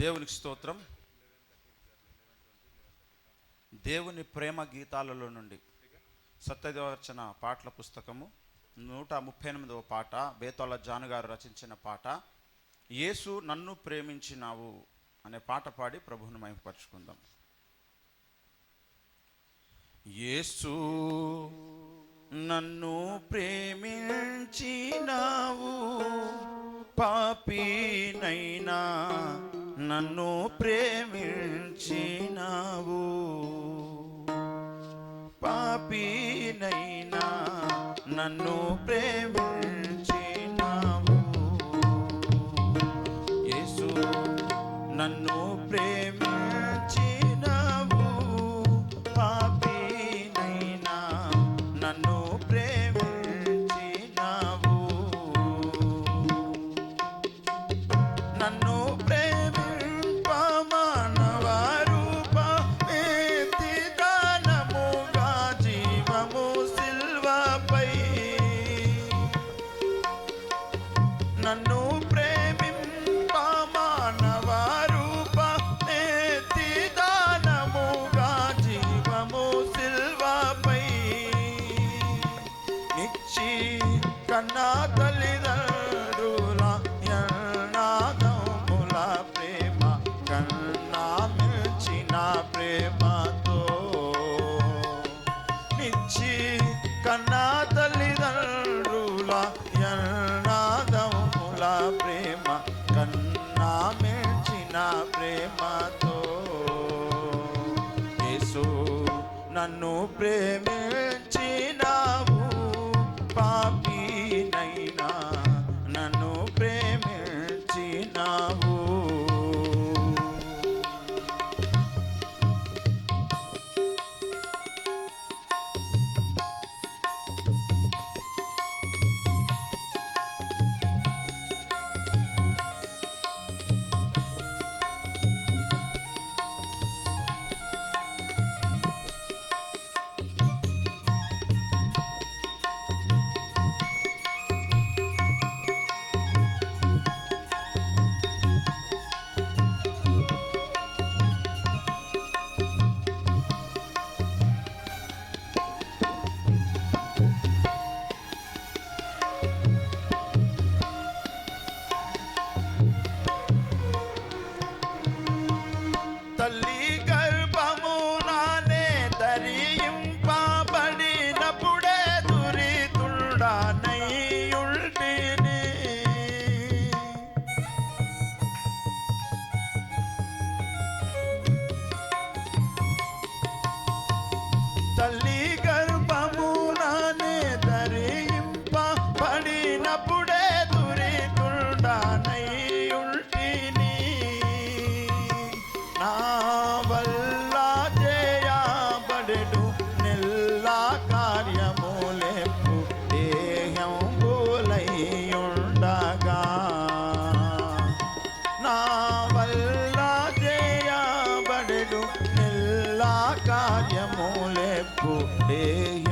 దేవునికి స్తోత్రం. దేవుని ప్రేమ గీతాలలో నుండి సత్యదేవర్చన పాటల పుస్తకము నూట ముప్పై ఎనిమిదవ పాట బేతాల జాను గారు రచించిన పాట యేసు నన్ను ప్రేమించినావు అనే పాట పాడి ప్రభువును మహిమపరుచుకుందాం. యేసు నన్ను ప్రేమించినావు పాపినైనా నన్ను ప్రేమించినావు. పాపీనైనా నన్ను ప్రేమించినావు కన్నా తల్లిదండ్రుల యన్నాదముల ప్రేమ కన్నా మిల్చిన ప్రేమతో. నిచ్చి కన్నా తల్లిదండ్రుల యన్నాదముల ప్రేమ కన్నా మిల్చిన ప్రేమతో. యేసు నన్ను ప్రేమే correr.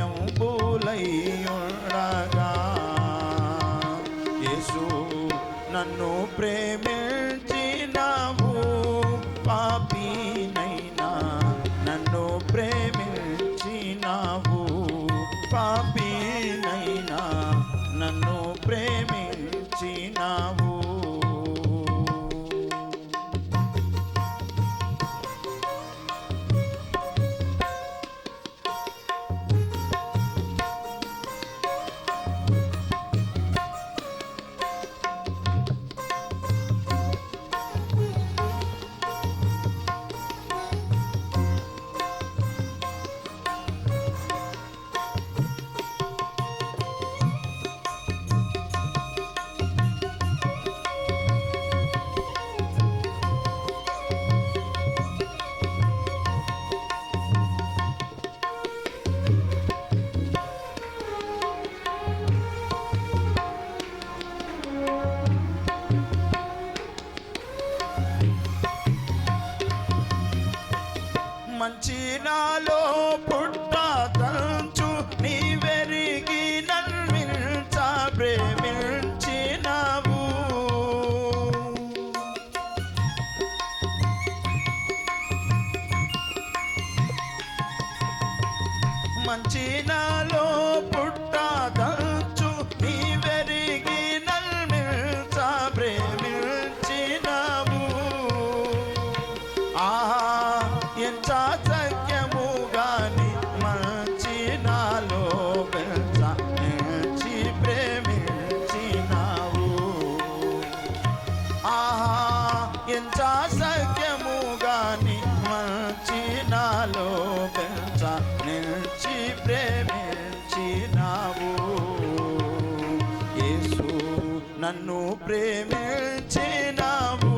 నన్ను ప్రేమించినావు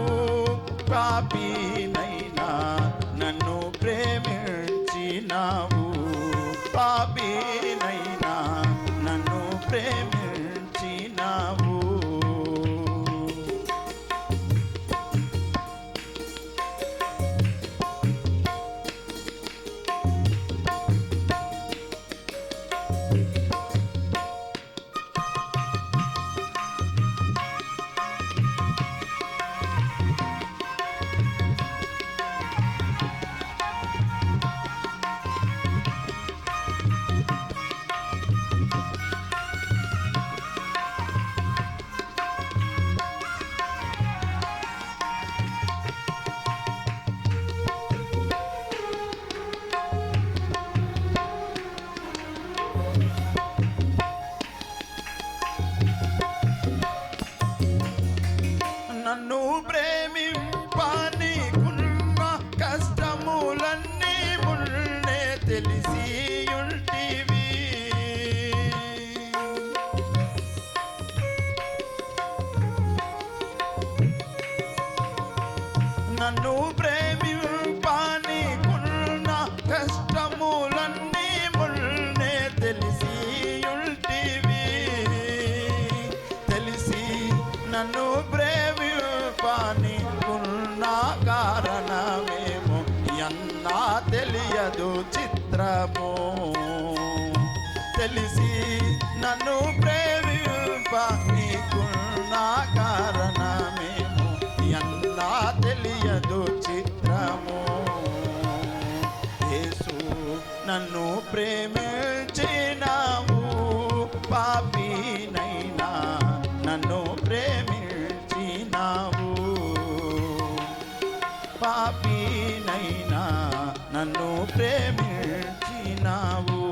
పాపినైనా నన్ను ప్రేమించినావు. Oh. నన్ను ప్రేమించినావు పాపినైనా. నన్ను ప్రేమించినావు పాపినైనా. నన్ను ప్రేమించినావు.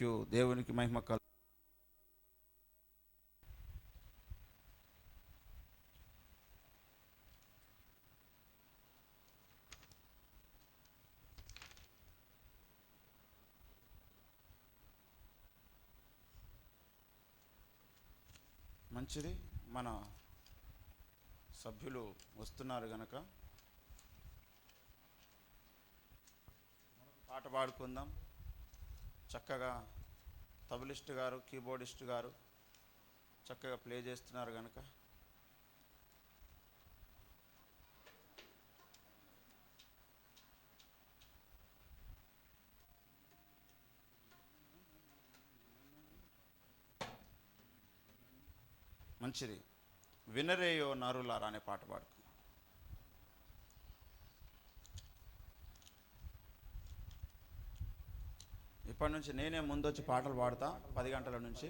థ్యాంక్ దేవునికి మహిమ కలు మంచిది మన సభ్యులు వస్తున్నారు గనక. పాట పాడుకుందాం. చక్కగా తబలిస్ట్ గారు కీబోర్డిస్ట్ గారు చక్కగా ప్లే చేస్తున్నారు కనుక మంచిది. వినరేయో నరులారా అనే పాట పాడుకు. ఇప్పటి నుంచి నేనే ముందొచ్చి పాటలు పాడతా పది గంటల నుంచి.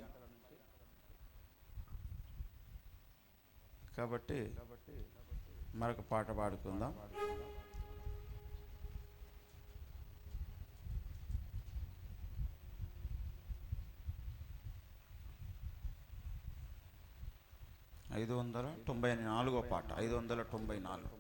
కాబట్టి మరొక పాట పాడుకుందాం. ఐదు వందల తొంభై నాలుగో పాట ఐదు వందల తొంభై నాలుగు.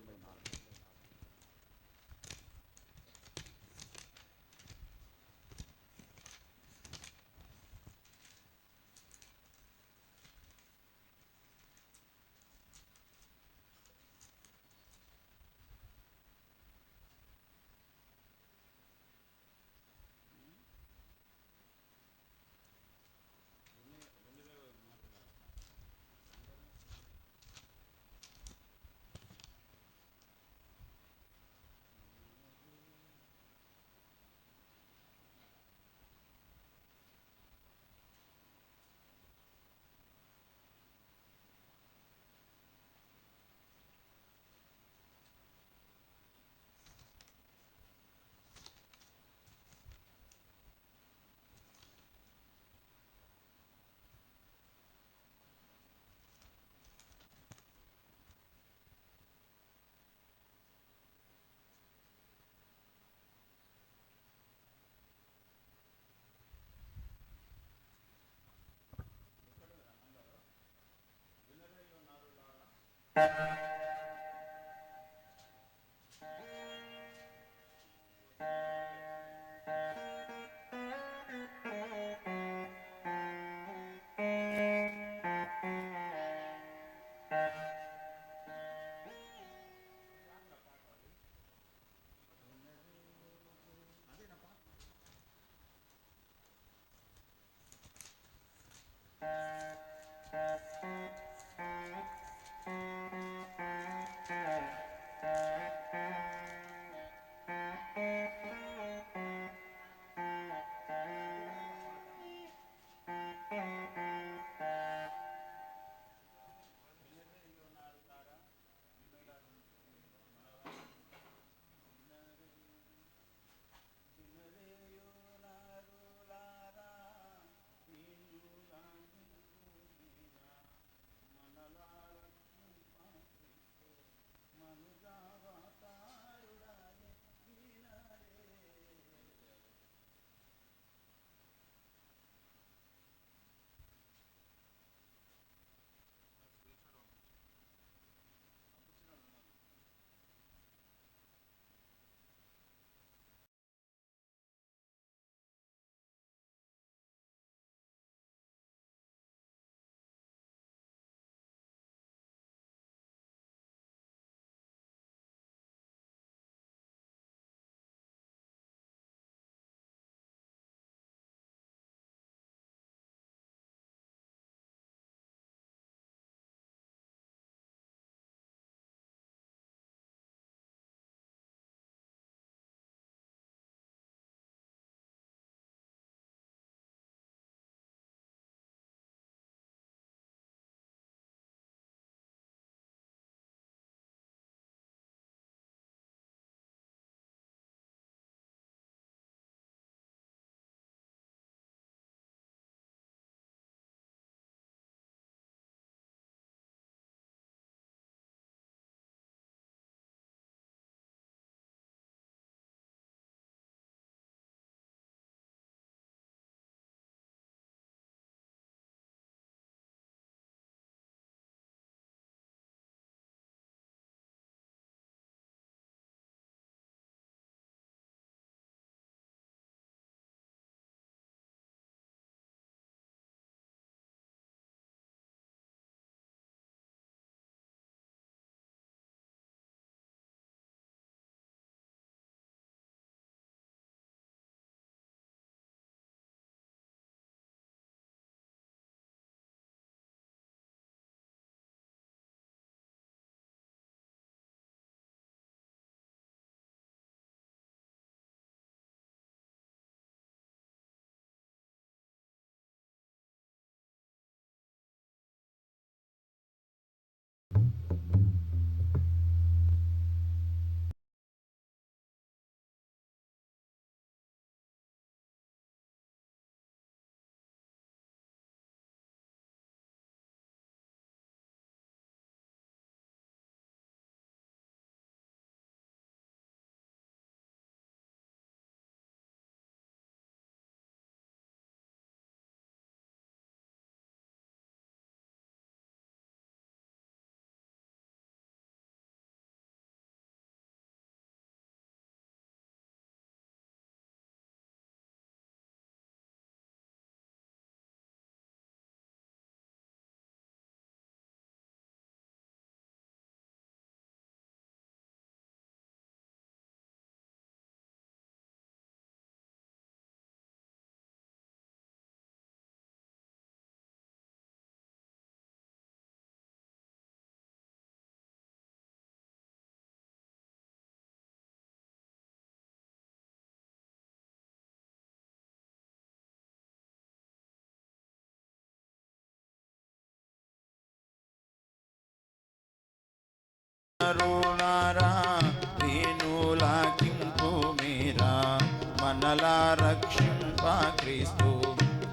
మనలా రక్షింప క్రీస్తు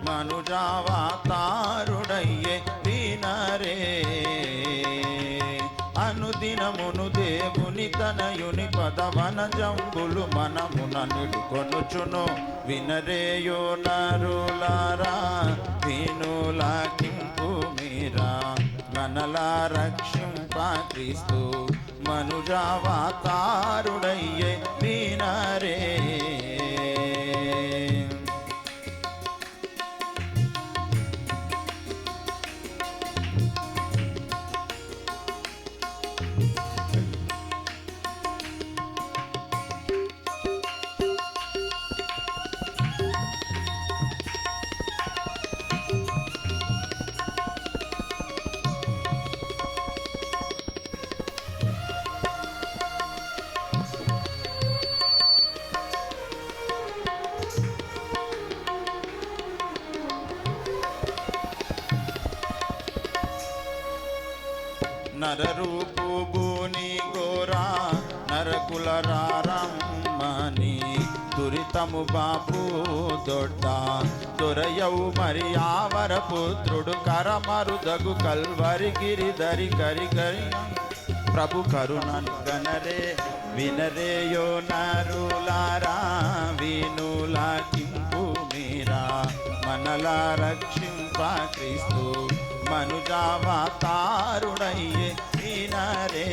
మనుజావాతారుడయ్యే దీనరే అనుదినమును దేవుని తనయుని పదవన జంబులు మనమున నిడుకొనుచును వినరేయో నరులారా వినులాకింపు మీరా. మనలా రక్షింప క్రీస్తు మనుజావాతారుడయ్యే దీనరే నరరూపు భూని గోరా నరకుల రారమ్మని దురితము బాపు దొడ్డ. దొరయవు మరి ఆవర పుత్రుడు కరమరుదగు కల్వరి గిరిధరి కరి గరి ప్రభు కరుణను గనరే వినరేయో నరులారా వినులాకింపు మీరా. మనలా రక్షింప క్రీస్తు మనుజావతారుడయ్యే వినరే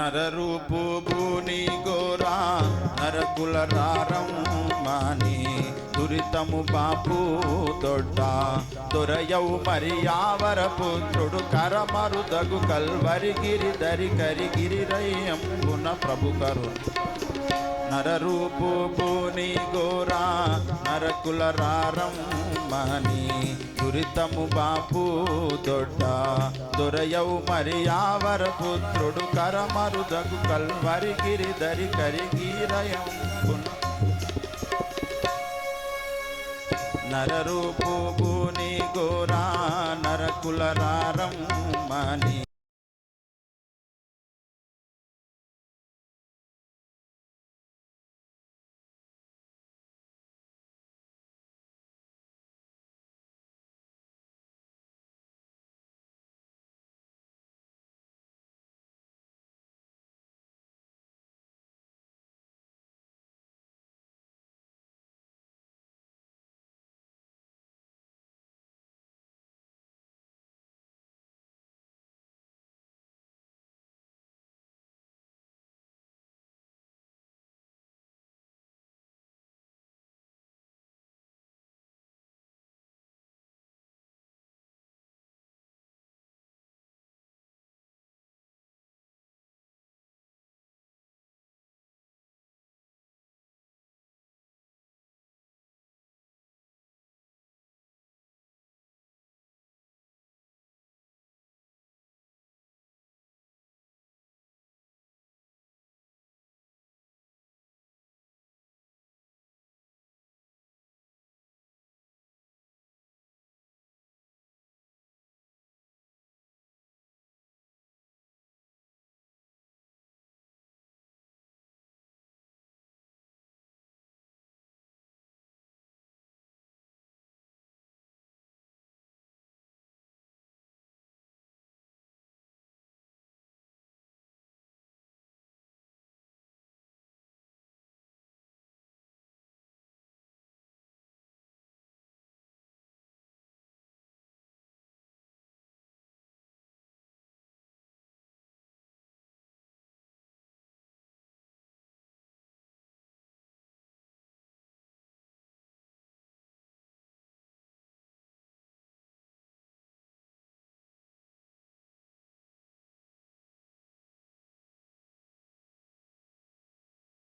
నరరూపు భూని గోరా నరకుల రారమ్మని దురితము బాపు దొడ్డ దొరయవు మరి ఆవర పుత్రుడు కరమరుదగు కల్వరి గిరి దరి కరి గిరిరయ్యంబున ప్రభు కరు. నరరూపు భూని గోరా నరకుల రారమ్మని బాపు దొడ్డ. దొరయవు మరి ఆవర పుత్రుడు కరమరుదగు కల్వరి గిరి దరి కరి గిరయంబున నరరూపు భూని గోరా నరకుల రారమ్మని